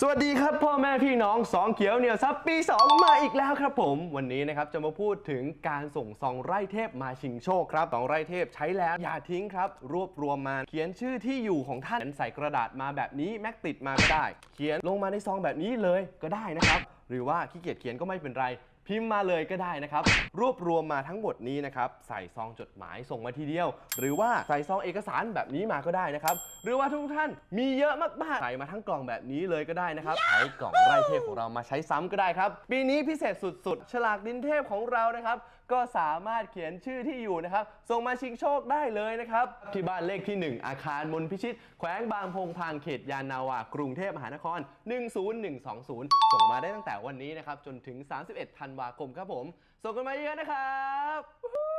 สวัสดีครับพ่อแม่พี่น้องสองเขียวเหนียวซับปี 2 มาอีกแล้วครับผม วันนี้นะครับจะมาพูดถึงการส่งซองไร่เทพมาชิงโชคครับซองไร่เทพใช้แล้วอย่าทิ้งครับ รวบรวมมาเขียนชื่อที่อยู่ของท่านใส่กระดาษมาแบบนี้แม็กติดมาก็ได้ เขียนลงมาในซองแบบนี้เลยก็ได้นะครับ หรือว่าขี้เกียจเขียนก็ไม่เป็นไร พิมพ์มาเลยก็ได้นะครับ รวบรวมมาทั้งหมดนี้นะครับ ใส่ซองจดหมายส่งมาทีเดียว หรือว่าใส่ซองเอกสารแบบนี้มาก็ได้นะครับ หรือว่าทุกท่านมีเยอะมากๆ ใส่มาทั้งกล่องแบบนี้เลยก็ได้นะครับ ใช้กล่องไร่เทพของเรามาใช้ซ้ำก็ได้ครับ ปีนี้พิเศษสุดๆ ฉลากดินเทพของเรานะครับ ก็สามารถเขียนชื่อที่อยู่นะครับ ส่งมาชิงโชคได้เลยนะครับ ที่บ้านเลขที่ 1 อาคารมนพิชิต แขวงบางพงพางเขตยานนาวากรุงเทพมหานคร 10120 ส่งมาได้ตั้งแต่วันนี้นะครับจนถึง 31ธันวาคมครับผม ส่งกันมาเยอะนะครับ